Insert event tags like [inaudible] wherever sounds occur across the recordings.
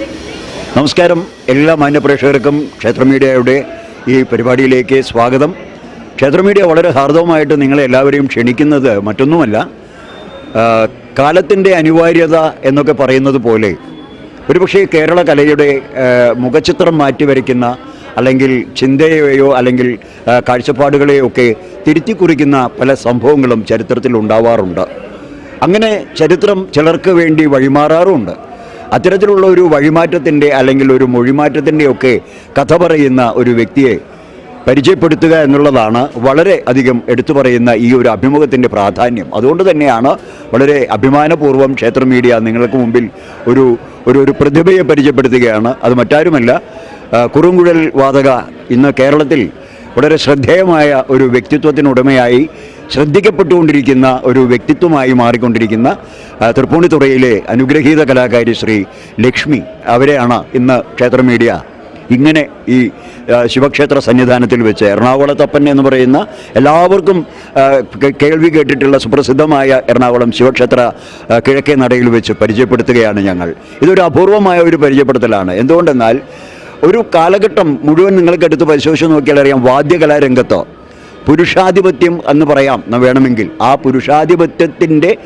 നമസ്കാരം എല്ലാ മാന്യപ്രേക്ഷകർക്കും ക്ഷേത്ര മീഡിയയുടെ ഈ പരിപാടിയിലേക്ക് സ്വാഗതം. ക്ഷേത്ര മീഡിയ വളരെ ഹാർദവമായിട്ട് നിങ്ങളെ എല്ലാവരെയും ക്ഷണിക്കുന്നത് മറ്റൊന്നുമല്ല കാലത്തിന്റെ അനിവാര്യത എന്നൊക്കെ പറയുന്നത് പോലെ ഒരുപക്ഷേ കേരള കലയുടെ മുഖചിത്രം മാറ്റി വരയ്ക്കുന്ന അല്ലെങ്കിൽ ചിന്തയെയോ അല്ലെങ്കിൽ കാഴ്ചപ്പാടുകളെയോ ഒക്കെ തിരുത്തി കുറിക്കുന്ന പല സംഭവങ്ങളും ചരിത്രത്തിൽ ഉണ്ടാവാറുണ്ട്. അങ്ങനെ ചരിത്രം ചിലർക്ക് വേണ്ടി വഴിമാറാറുമുണ്ട്. അത്തരത്തിലുള്ള ഒരു വഴിമാറ്റത്തിന്റെ അല്ലെങ്കിൽ ഒരു മൊഴിമാറ്റത്തിന്റെ ഒക്കെ കഥ പറയുന്ന ഒരു വ്യക്തിയെ പരിചയപ്പെടുത്തുക എന്നുള്ളതാണ് വളരെ അധികം എടുത്തു പറയുന്ന ഈ ഒരു അഭിമുഖത്തിന്റെ പ്രാധാന്യം. അതുകൊണ്ട് തന്നെയാണ് വളരെ അഭിമാനപൂർവം ക്ഷേത്ര മീഡിയ നിങ്ങൾക്ക് മുമ്പിൽ ഒരു ഒരു ഒരു പ്രതിഭയെ പരിചയപ്പെടുത്തുകയാണ്. അത് മറ്റാരുമല്ല കുറുങ്കുഴൽ വാതക ഇന്ന് കേരളത്തിൽ വളരെ ശ്രദ്ധേയമായ ഒരു വ്യക്തിത്വത്തിനുടമയായി ശ്രദ്ധിക്കപ്പെട്ടുകൊണ്ടിരിക്കുന്ന ഒരു വ്യക്തിത്വമായി മാറിക്കൊണ്ടിരിക്കുന്ന തൃപ്പൂണിത്തുറയിലെ അനുഗ്രഹീത കലാകാരി ശ്രീ ലക്ഷ്മി അവരെയാണ് ഇന്ന് ക്ഷേത്ര മീഡിയ ഇങ്ങനെ ഈ ശിവക്ഷേത്ര സന്നിധാനത്തിൽ വെച്ച് എറണാകുളത്തപ്പൻ എന്ന് പറയുന്ന എല്ലാവർക്കും കേൾവി കേട്ടിട്ടുള്ള സുപ്രസിദ്ധമായ എറണാകുളം ശിവക്ഷേത്ര കിഴക്കേ നടയിൽ വെച്ച് പരിചയപ്പെടുത്തുകയാണ് ഞങ്ങൾ. ഇതൊരു അപൂർവമായ ഒരു പരിചയപ്പെടുത്തലാണ്. എന്തുകൊണ്ടെന്നാൽ ഒരു കാലഘട്ടം മുഴുവൻ നിങ്ങൾക്ക് എടുത്ത് പരിശോധിച്ച് നോക്കിയാൽ അറിയാം വാദ്യകലാരംഗത്ത് പുരുഷാധിപത്യം എന്ന് പറയാം. വേണമെങ്കിൽ. ആ പുരുഷാധിപത്യത്തിന്റെ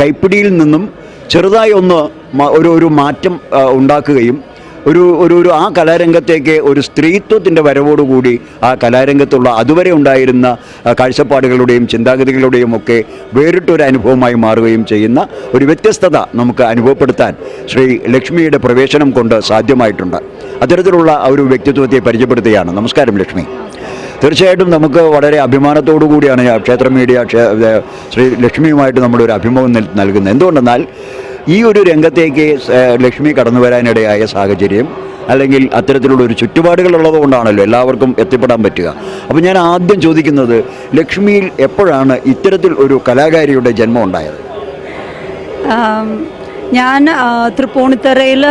കൈപ്പിടിയിൽ നിന്നും ചെറുതായി ഒന്ന് ഒരു ഒരു മാറ്റം ഉണ്ടാക്കുകയും ഒരു ഒരു ഒരു ആ കലാരംഗത്തേക്ക് ഒരു സ്ത്രീത്വത്തിന്റെ വരവോടുകൂടി ആ കലാരംഗത്തുള്ള അതുവരെ ഉണ്ടായിരുന്ന കാഴ്ചപ്പാടുകളുടെയും ചിന്താഗതികളുടെയും ഒക്കെ വേറിട്ടൊരു അനുഭവമായി മാറുകയും ചെയ്യുന്ന ഒരു വ്യത്യസ്തത നമുക്ക് അനുഭവപ്പെടുത്താൻ ശ്രീ ലക്ഷ്മിയുടെ പ്രവേശനം കൊണ്ട് സാധ്യമായിട്ടുണ്ട്. അത്തരത്തിലുള്ള ഒരു വ്യക്തിത്വത്തെ പരിചയപ്പെടുത്തുകയാണ്. നമസ്കാരം ലക്ഷ്മി. തീർച്ചയായിട്ടും നമുക്ക് വളരെ അഭിമാനത്തോടു കൂടിയാണ് ക്ഷേത്ര മീഡിയ ശ്രീ ലക്ഷ്മിയുമായിട്ട് നമ്മുടെ ഒരു അഭിമുഖം നൽ- നൽകുന്നത്. എന്തുകൊണ്ടെന്നാൽ ഈ ഒരു രംഗത്തേക്ക് ലക്ഷ്മി കടന്നു വരാനിടയായ സാഹചര്യം അല്ലെങ്കിൽ അത്തരത്തിലുള്ള ഒരു ചുറ്റുപാടുകൾ ഉള്ളത് കൊണ്ടാണല്ലോ എല്ലാവർക്കും എത്തിപ്പെടാൻ പറ്റുക. അപ്പോൾ ഞാൻ ആദ്യം ചോദിക്കുന്നത് ലക്ഷ്മിയിൽ എപ്പോഴാണ് ഇത്തരത്തിൽ ഒരു കലാകാരിയുടെ ജന്മം ഉണ്ടായത്? ഞാൻ തൃപ്പൂണിത്തറയിൽ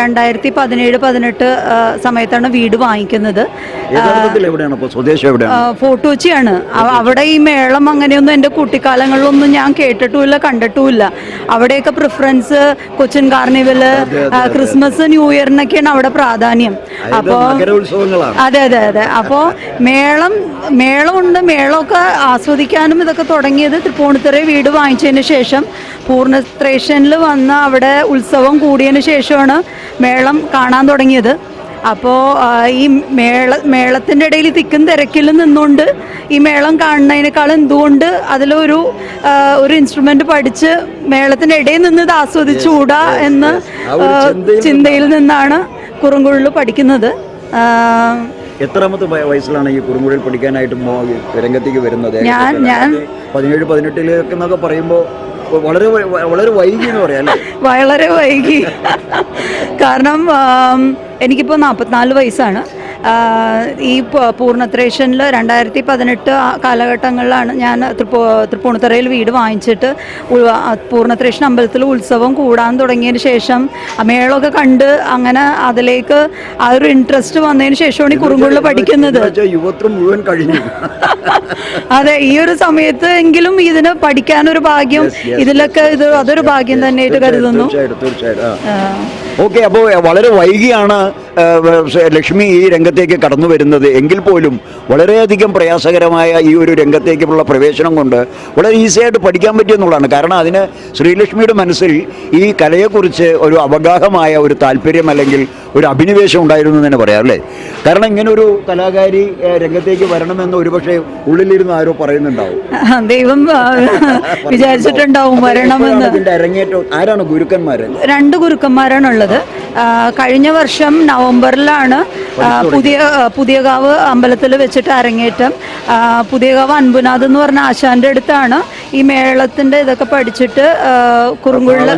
രണ്ടായിരത്തി പതിനേഴ് പതിനെട്ട് സമയത്താണ് വീട് വാങ്ങിക്കുന്നത്. കൊച്ചിയാണ് അവിടെ ഈ മേളം അങ്ങനെയൊന്നും എന്റെ കുട്ടിക്കാലങ്ങളിലൊന്നും ഞാൻ കേട്ടിട്ടുമില്ല കണ്ടിട്ടുമില്ല. അവിടെയൊക്കെ preference Cochin carnival Christmas new ഇയറിനൊക്കെയാണ് അവിടെ പ്രാധാന്യം. അപ്പോൾ അതെ അതെ അതെ. അപ്പോൾ മേളം മേളമുണ്ട്. മേളമൊക്കെ ആസ്വദിക്കാനും ഇതൊക്കെ തുടങ്ങിയത് തൃപ്പൂണിത്തറ വീട് വാങ്ങിച്ചതിന് ശേഷം. പൂർണത്രേഷനിൽ വന്ന് അവിടെ ഉത്സവം കൂടിയതിന് ശേഷമാണ് മേളം കാണാൻ തുടങ്ങിയത്. അപ്പോൾ ഈ മേള മേളത്തിന്റെ ഇടയിൽ തിക്കും തിരക്കിൽ നിന്നുകൊണ്ട് ഈ മേളം കാണുന്നതിനേക്കാൾ എന്തുകൊണ്ട് അതിലൊരു ഒരു ഇൻസ്ട്രുമെന്റ് പഠിച്ച് മേളത്തിന്റെ ഇടയിൽ നിന്ന് ഇത് ആസ്വദിച്ചുകൂടാ എന്ന് ചിന്തയിൽ നിന്നാണ്. കുറുങ്കുഴൽ പഠിക്കുന്നത്. എത്രാമത്തെ വയസ്സിലാണ് ഈ കുറുങ്കുഴൽ പഠിക്കാനായിട്ട് രംഗത്തേക്ക് വരുന്നത്? ഞാൻ- ഞാൻ- പതിനേഴ് പതിനെട്ടിലേക്ക് എന്നൊക്കെ പറയുമ്പോൾ വളരെ വളരെ വൈകി എന്ന് പറയാം [laughs] വളരെ വൈകി. കാരണം എനിക്കിപ്പോൾ നാൽപ്പത്തിനാല് വയസ്സാണ്. ഈ പൂർണത്രേഷനിൽ രണ്ടായിരത്തി പതിനെട്ട് കാലഘട്ടങ്ങളിലാണ് ഞാൻ തൃപ്പൂ തൃപ്പൂണിത്തറയിൽ വീട് വാങ്ങിച്ചിട്ട് പൂർണത്രേഷൻ അമ്പലത്തിൽ ഉത്സവം കൂടാൻ തുടങ്ങിയതിന് ശേഷം മേളൊക്കെ മേളമൊക്കെ കണ്ട് അങ്ങനെ അതിലേക്ക് ആ ഒരു ഇൻട്രസ്റ്റ് വന്നതിന് ശേഷമാണ് ഈ കുറുങ്കുള്ള പഠിക്കുന്നത്. യുവത്വം മുഴുവൻ കഴിഞ്ഞു [laughs] അതെ ഈ ഒരു സമയത്ത് എങ്കിലും ഇതിന് പഠിക്കാനൊരു ഭാഗ്യം ഇതിലൊക്കെ ഇത് അതൊരു ഭാഗ്യം തന്നെയായിട്ട് കരുതുന്നു. തീർച്ചയായിട്ടും. ഓക്കെ അപ്പോൾ വളരെ വൈകിയാണ് ലക്ഷ്മി ഈ രംഗത്തേക്ക് കടന്നു വരുന്നത്. എങ്കിൽ പോലും വളരെയധികം പ്രയാസകരമായ ഈ ഒരു രംഗത്തേക്കുള്ള പ്രവേശനം കൊണ്ട് വളരെ ഈസിയായിട്ട് പഠിക്കാൻ പറ്റിയെന്നുള്ളതാണ് കാരണം അതിന് ശ്രീലക്ഷ്മിയുടെ മനസ്സിൽ ഈ കലയെക്കുറിച്ച് ഒരു അവഗാഹമായ ഒരു താല്പര്യം അല്ലെങ്കിൽ ഒരു അഭിനിവേശം ഉണ്ടായിരുന്നു എന്ന് തന്നെ പറയാം അല്ലേ? കാരണം ഇങ്ങനെ ഒരു കലാകാരി രംഗത്തേക്ക് വരണമെന്ന് ഒരുപക്ഷെ ഉള്ളിലിരുന്ന് ആരോ പറയുന്നുണ്ടാവും. ദൈവം വിചാരിച്ചിട്ടുണ്ടാവും വരണമെന്ന്. അരങ്ങേറ്റം. ആരാണ് ഗുരുക്കന്മാർ രണ്ട് ഗുരുക്കന്മാരാണുള്ളത്. ആ, കഴിഞ്ഞ വർഷം നവംബറിലാണ് പുതിയ പുതിയകാവ് അമ്പലത്തിൽ വെച്ചിട്ട് അരങ്ങേറ്റം. പുതിയ പുതിയകാവ് അൻപുനാഥ് എന്ന് പറഞ്ഞ ആശാന്റെ അടുത്താണ്. ഈ മേളത്തിന്റെ ഇതൊക്കെ പഠിച്ചിട്ട് കുറുങ്കുള്ള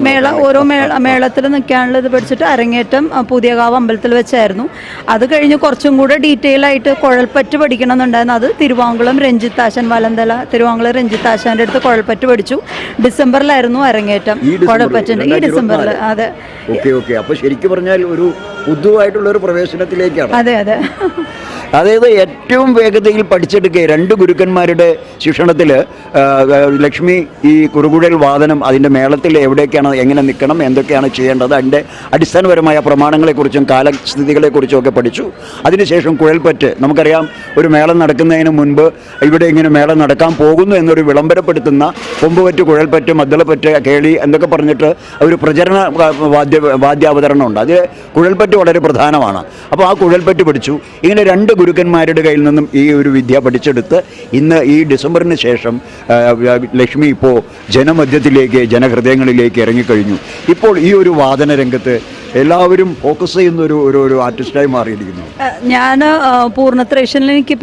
മേള ഓരോ മേള മേളത്തിൽ നിൽക്കാനുള്ള ഇത് പഠിച്ചിട്ട് അരങ്ങേറ്റം പുതിയ പുതിയകാവ് അമ്പലത്തിൽ വെച്ചായിരുന്നു. അത് കഴിഞ്ഞ് കുറച്ചും കൂടെ ഡീറ്റെയിൽ ആയിട്ട് കുഴൽപ്പറ്റ് പഠിക്കണം എന്നുണ്ടായിരുന്നു അത് തിരുവാങ്കുളം രഞ്ജിത്ത് ആശൻ വലന്തല തിരുവാങ്കുളം രഞ്ജിത്ത് ആശാന്റെ അടുത്ത് കുഴൽപ്പറ്റ് പഠിച്ചു. ഡിസംബറിലായിരുന്നു അരങ്ങേറ്റം കുഴൽപ്പറ്റിന്റെ ഈ ഡിസംബറിൽ അതെ. Okay okay. അപ്പൊ ശരിക്കും പറഞ്ഞാൽ ഒരു പുതുവായിട്ടുള്ള ഒരു പ്രവേശനത്തിലേക്കാണ്. അതെ അതെ. അതായത് ഏറ്റവും വേഗതയിൽ പഠിച്ചെടുക്കുക രണ്ട് ഗുരുക്കന്മാരുടെ ശിക്ഷണത്തിൽ ലക്ഷ്മി ഈ കുറുകുഴൽ വാദനം അതിന്റെ മേളത്തിൽ എവിടേക്കാണ് എങ്ങനെ നിൽക്കണം എന്തൊക്കെയാണ് ചെയ്യേണ്ടത് അതിന്റെ അടിസ്ഥാനപരമായ പ്രമാണങ്ങളെക്കുറിച്ചും കാലസ്ഥിതികളെക്കുറിച്ചും ഒക്കെ പഠിച്ചു. അതിനുശേഷം കുഴൽപ്പറ്റ് നമുക്കറിയാം ഒരു മേളം നടക്കുന്നതിന് മുൻപ് ഇവിടെ ഇങ്ങനെ മേളം നടക്കാൻ പോകുന്നു എന്നൊരു വിളംബരപ്പെടുത്തുന്ന കൊമ്പുപറ്റ് കുഴൽപ്പറ്റ് മദ്ദളപ്പറ്റ് കേളി എന്നൊക്കെ പറഞ്ഞിട്ട് ഒരു പ്രചരണ വാദ്യ വാദ്യാവതരണമുണ്ട് അതിൽ കുഴൽപ്പറ്റ് വളരെ പ്രധാനമാണ്. അപ്പോൾ ആ കുഴൽപ്പറ്റ് പഠിച്ചു. ഇങ്ങനെ രണ്ട് ഗുരുക്കന്മാരുടെ കയ്യിൽ നിന്നും ഈ ഒരു വിദ്യ പഠിച്ചെടുത്ത് ഇന്ന് ഈ ഡിസംബറിന് ശേഷം ലക്ഷ്മി ഇപ്പോൾ ജനമധ്യത്തിലേക്ക് ജനഹൃദയങ്ങളിലേക്ക് ഇറങ്ങിക്കഴിഞ്ഞു. ഇപ്പോൾ ഈ ഒരു വാദന രംഗത്ത് എല്ലാവരും ഫോക്കസ് ചെയ്യുന്ന ഒരു ഒരു ആർട്ടിസ്റ്റായി മാറിയിരിക്കുന്നു. ഞാൻ പൂർണത്രേഷനിൽ എനിക്ക്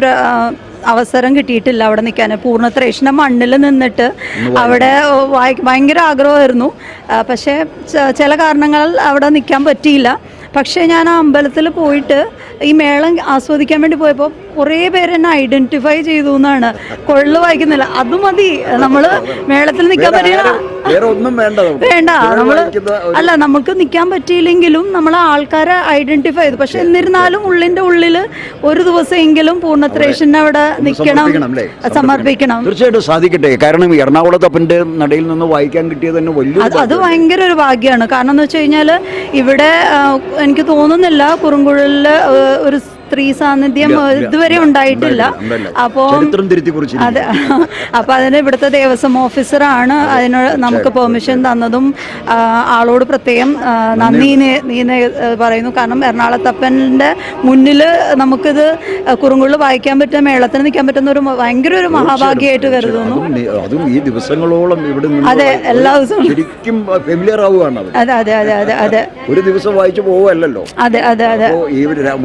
അവസരം കിട്ടിയിട്ടില്ല അവിടെ നിൽക്കാൻ. പൂർണത്രേഷന്റെ മണ്ണിൽ നിന്നിട്ട് അവിടെ ഭയങ്കര ആഗ്രഹമായിരുന്നു. പക്ഷേ ചില കാരണങ്ങൾ അവിടെ നിൽക്കാൻ പറ്റിയില്ല. പക്ഷേ ഞാൻ ആ അമ്പലത്തിൽ പോയിട്ട് ഈ മേളം ആസ്വദിക്കാൻ വേണ്ടി പോയപ്പോൾ കുറേ പേര് എന്നെ ഐഡന്റിഫൈ ചെയ്തു എന്നാണ്. കൊള്ളു വായിക്കുന്നില്ല. അത് മതി. നമ്മൾ മേളത്തിൽ നിൽക്കാൻ പറ്റില്ല വേണ്ട നമ്മൾ അല്ല നമുക്ക് നിൽക്കാൻ പറ്റിയില്ലെങ്കിലും നമ്മൾ ആൾക്കാരെ ഐഡന്റിഫൈ ചെയ്തു. പക്ഷെ എന്നിരുന്നാലും ഉള്ളിന്റെ ഉള്ളിൽ ഒരു ദിവസമെങ്കിലും പൂർണത്രേഷന് അവിടെ നിൽക്കണം. സമർപ്പിക്കണം? തീർച്ചയായിട്ടും സാധിക്കട്ടെ. കാരണം എറണാകുളത്തപ്പന്റെ നടയിൽ നിന്ന് വായിക്കാൻ കിട്ടിയത് തന്നെ വലിയ അത് ഭയങ്കര ഒരു ഭാഗ്യമാണ്. കാരണം എന്ന് വെച്ച് കഴിഞ്ഞാൽ ഇവിടെ എനിക്ക് തോന്നുന്നില്ല കുറുങ്കുഴലിൽ ഒരു സ്ത്രീ സാന്നിധ്യം ഇതുവരെ ഉണ്ടായിട്ടില്ല. അപ്പോൾ അതെ. അപ്പോൾ അതിന് ഇവിടുത്തെ ദേവസ്വം ഓഫീസറാണ് അതിന് നമുക്ക് പെർമിഷൻ തന്നതും ആളോട് പ്രത്യേകം നന്ദി. നീന പറയുന്നു. കാരണം എറണാകുളത്തപ്പന്റെ മുന്നിൽ നമുക്കിത് കുറുങ്കുള്ളു വായിക്കാൻ പറ്റുന്ന മേളത്തിന് നിൽക്കാൻ പറ്റുന്ന ഒരു ഭയങ്കര ഒരു മഹാഭാഗ്യമായിട്ട് കരുതുന്നു. അതും ഈ ദിവസങ്ങളോളം ഇവിടെ അതെ എല്ലാ ദിവസവും. ശരിക്കും ഫെമിലിയർ ആവുകയാണ് അത് അതെ അതെ അതെ അതെ. ഒരു ദിവസം വായിച്ചു പോവല്ലോ അതെ അതെ അതെ.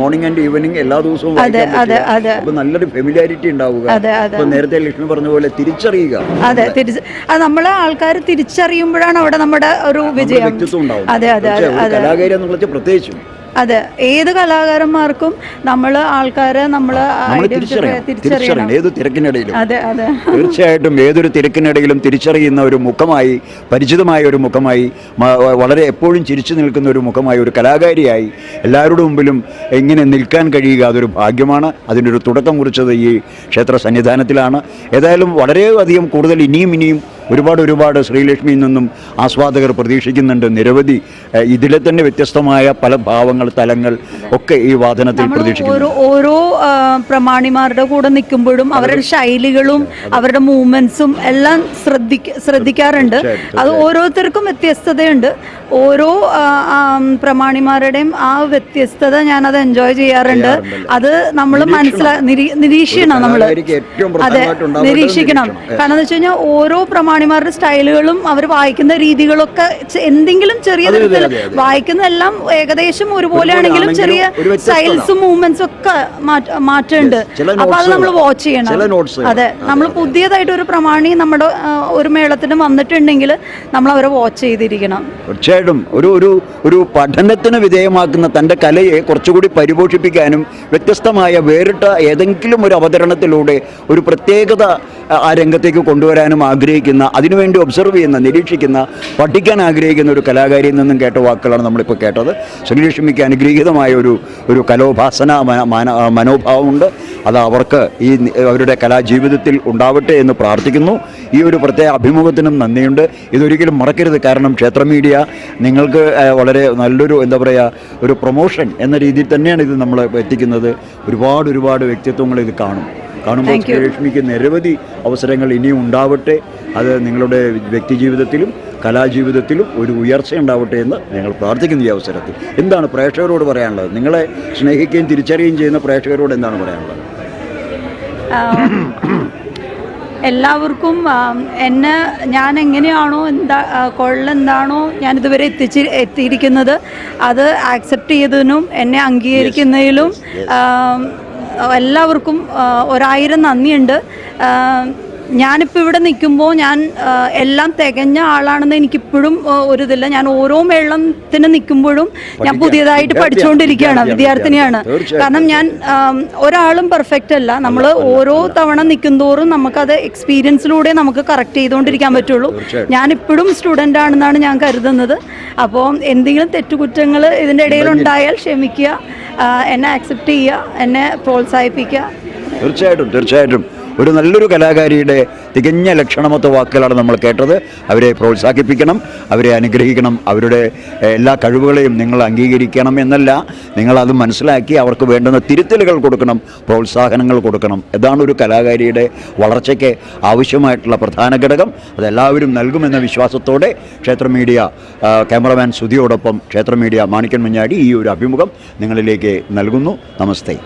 മോർണിംഗ് ആൻഡ് ഈവനിങ് എല്ലാ ദിവസവും വായിക്കാൻ അതെ, അതെ. അപ്പൊ നല്ലൊരു ഫെമിലിയാരിറ്റി ഉണ്ടാവുക. അപ്പൊ നേരത്തെ ലക്ഷ്മി പറഞ്ഞ പോലെ തിരിച്ചറിയുക. അതെ തിരിച്ച് അത് നമ്മളെ ആൾക്കാർ തിരിച്ചറിയുമ്പോഴാണ് അവിടെ നമ്മുടെ ഒരു വിജയം. വ്യക്തിത്വം ഉണ്ടാവും അതെ അതെ അതെ തീർച്ചയായും. ഒരു കലാകാരി എന്നുള്ളത് പ്രത്യേകിച്ചും. അതെ. ഏത് കലാകാരന്മാർക്കും നമ്മൾ ആൾക്കാരെ നമ്മൾ തിരിച്ചറിയണം. ഏത് തിരക്കിനിടയിലും. അതെ അതെ. തീർച്ചയായിട്ടും ഏതൊരു തിരക്കിനിടയിലും തിരിച്ചറിയുന്ന ഒരു മുഖമായി പരിചിതമായ ഒരു മുഖമായി വളരെ എപ്പോഴും ചിരിച്ചു നിൽക്കുന്ന ഒരു മുഖമായി ഒരു കലാകാരിയായി എല്ലാവരുടെ മുമ്പിലും എങ്ങനെ നിൽക്കാൻ കഴിയുക അതൊരു ഭാഗ്യമാണ്. അതിനൊരു തുടക്കം കുറിച്ചത് ഈ ക്ഷേത്ര സന്നിധാനത്തിലാണ്. ഏതായാലും വളരെയധികം കൂടുതൽ ഇനിയും ഇനിയും ഒരുപാട് ഒരുപാട് ശ്രീലക്ഷ്മിയിൽ നിന്നും ആസ്വാദകർ പ്രതീക്ഷിക്കുന്നുണ്ട്. നിരവധി ഇതിലെ തന്നെ വ്യത്യസ്തമായ പല ഭാവങ്ങൾ തലങ്ങൾ ഒക്കെ ഈ വാദനത്തിൽ പ്രതീക്ഷിക്കുന്നു. ഓരോ പ്രമാണിമാരുടെ കൂടെ നിൽക്കുമ്പോഴും അവരുടെ ശൈലികളും അവരുടെ മൂവ്മെന്റ്സും എല്ലാം ശ്രദ്ധിക്ക ശ്രദ്ധിക്കാറുണ്ട്. അത് ഓരോരുത്തർക്കും വ്യത്യസ്തതയുണ്ട്. ഓരോ പ്രമാണിമാരുടെയും ആ വ്യത്യസ്തത ഞാൻ അത് എൻജോയ് ചെയ്യാറുണ്ട് അത് നമ്മൾ മനസ്സിലാ നിരീ- നിരീക്ഷിക്കണം നമ്മൾ അതെ നിരീക്ഷിക്കണം. കാരണം എന്ന് വെച്ച് കഴിഞ്ഞാൽ ഓരോ പ്രമാണിമാരുടെ സ്റ്റൈലുകളും അവർ വായിക്കുന്ന രീതികളൊക്കെ എന്തെങ്കിലും ചെറിയ വായിക്കുന്നതെല്ലാം ഏകദേശം ഒരുപോലെയാണെങ്കിലും ചെറിയ. സ്റ്റൈൽസും മൂവ്മെന്റ്സും ഒക്കെ മാറ്റുന്നുണ്ട് അപ്പൊ അത് നമ്മൾ വാച്ച് ചെയ്യണം. അതെ നമ്മൾ പുതിയതായിട്ട് ഒരു പ്രമാണി നമ്മുടെ ഒരു മേളത്തിന് വന്നിട്ടുണ്ടെങ്കിൽ നമ്മൾ അവരെ വാച്ച് ചെയ്തിരിക്കണം. തീർച്ചയായിട്ടും. ഒരു ഒരു ഒരു പഠനത്തിന് വിധേയമാക്കുന്ന തന്റെ കലയെ കുറച്ചുകൂടി പരിപോഷിപ്പിക്കാനും വ്യത്യസ്തമായ വേറിട്ട ഏതെങ്കിലും ഒരു അവതരണത്തിലൂടെ ഒരു പ്രത്യേകത ആ, രംഗത്തേക്ക് കൊണ്ടുവരാനും ആഗ്രഹിക്കുന്ന അതിനുവേണ്ടി ഒബ്സർവ് ചെയ്യുന്ന നിരീക്ഷിക്കുന്ന പഠിക്കാൻ ആഗ്രഹിക്കുന്ന ഒരു കലാകാരിയിൽ നിന്നും കേട്ട വാക്കുകളാണ് നമ്മളിപ്പോൾ കേട്ടത്. ശ്രീലക്ഷ്മിക്ക് അനുഗ്രഹീതമായ ഒരു ഒരു കലോപാസന മനോഭാവമുണ്ട്. അത് അവർക്ക് ഈ അവരുടെ കലാജീവിതത്തിൽ ഉണ്ടാവട്ടെ എന്ന് പ്രാർത്ഥിക്കുന്നു. ഈ ഒരു പ്രത്യേക അഭിമുഖത്തിനും നന്ദിയുണ്ട്. ഇതൊരിക്കലും മറക്കരുത്. കാരണം ക്ഷേത്ര മീഡിയ നിങ്ങൾക്ക് വളരെ നല്ലൊരു എന്താ പറയുക ഒരു പ്രൊമോഷൻ എന്ന രീതിയിൽ തന്നെയാണ് ഇത് നമ്മൾ എത്തിക്കുന്നത്. ഒരുപാട് ഒരുപാട് വ്യക്തിത്വങ്ങൾ ഇത് കാണും. കാണുമ്പോൾ. ശ്രീലക്ഷ്മിക്ക് നിരവധി അവസരങ്ങൾ ഇനിയും ഉണ്ടാവട്ടെ. അത് നിങ്ങളുടെ വ്യക്തിജീവിതത്തിലും കലാജീവിതത്തിലും ഒരു ഉയർച്ച ഉണ്ടാവട്ടെ എന്ന് ഞങ്ങൾ പ്രാർത്ഥിക്കുന്ന ഈ അവസരത്തിൽ. എന്താണ് പ്രേക്ഷകരോട് പറയാനുള്ളത്? നിങ്ങളെ സ്നേഹിക്കുകയും തിരിച്ചറിയുകയും ചെയ്യുന്ന പ്രേക്ഷകരോട് എന്താണ് പറയാനുള്ളത്? എല്ലാവർക്കും എന്നെ ഞാൻ എങ്ങനെയാണോ എന്താ കൊള്ളെന്താണോ ഞാനിതുവരെ എത്തിച്ച് എത്തിയിരിക്കുന്നത് അത് ആക്സെപ്റ്റ് ചെയ്തതിനും എന്നെ അംഗീകരിക്കുന്നതിലും എല്ലാവർക്കും ഒരായിരം നന്ദിയുണ്ട്. ഞാനിപ്പോൾ ഇവിടെ നിൽക്കുമ്പോൾ ഞാൻ എല്ലാം തികഞ്ഞ ആളാണെന്ന് എനിക്കിപ്പോഴും ഒരിതില്ല ഒരു ഇതില്ല. ഞാൻ ഓരോ മേളത്തിന് നിൽക്കുമ്പോഴും ഞാൻ പുതിയതായിട്ട് പഠിച്ചുകൊണ്ടിരിക്കുകയാണ്. വിദ്യാർത്ഥിനിയാണ് കാരണം ഞാൻ ഒരാളും പെർഫെക്റ്റ് അല്ല. നമ്മൾ ഓരോ തവണ നിൽക്കുന്തോറും നമുക്കത് എക്സ്പീരിയൻസിലൂടെ നമുക്ക് കറക്റ്റ് ചെയ്തുകൊണ്ടിരിക്കാൻ പറ്റുള്ളൂ. ഞാനിപ്പോഴും സ്റ്റുഡന്റ് ആണെന്നാണ് ഞാൻ കരുതുന്നത്. അപ്പോൾ എന്തെങ്കിലും തെറ്റുകുറ്റങ്ങൾ ഇതിന്റെ ഇടയിൽ ഉണ്ടായാൽ ക്ഷമിക്കുക. എന്നെ അക്സെപ്റ്റ് ചെയ്യുക എന്നെ പ്രോത്സാഹിപ്പിക്കുക. തീർച്ചയായിട്ടും തീർച്ചയായിട്ടും. ഒരു നല്ലൊരു കലാകാരിയുടെ തികഞ്ഞ ലക്ഷണമൊത്ത വാക്കുകളാണ് നമ്മൾ കേട്ടത്. അവരെ പ്രോത്സാഹിപ്പിക്കണം അവരെ അനുഗ്രഹിക്കണം അവരുടെ എല്ലാ കഴിവുകളെയും നിങ്ങൾ അംഗീകരിക്കണം എന്നല്ല. നിങ്ങളത് മനസ്സിലാക്കി അവർക്ക് വേണ്ടുന്ന തിരുത്തലുകൾ കൊടുക്കണം പ്രോത്സാഹനങ്ങൾ കൊടുക്കണം. ഇതാണ് ഒരു കലാകാരിയുടെ വളർച്ചയ്ക്ക് ആവശ്യമായിട്ടുള്ള പ്രധാന ഘടകം. അതെല്ലാവരും നൽകുമെന്ന വിശ്വാസത്തോടെ ക്ഷേത്ര മീഡിയ ക്യാമറമാൻ സുധിയോടൊപ്പം ക്ഷേത്ര മീഡിയ മാണിക്കൻ മുഞ്ഞാടി ഈ ഒരു അഭിമുഖം നിങ്ങളിലേക്ക് നൽകുന്നു. നമസ്തേ.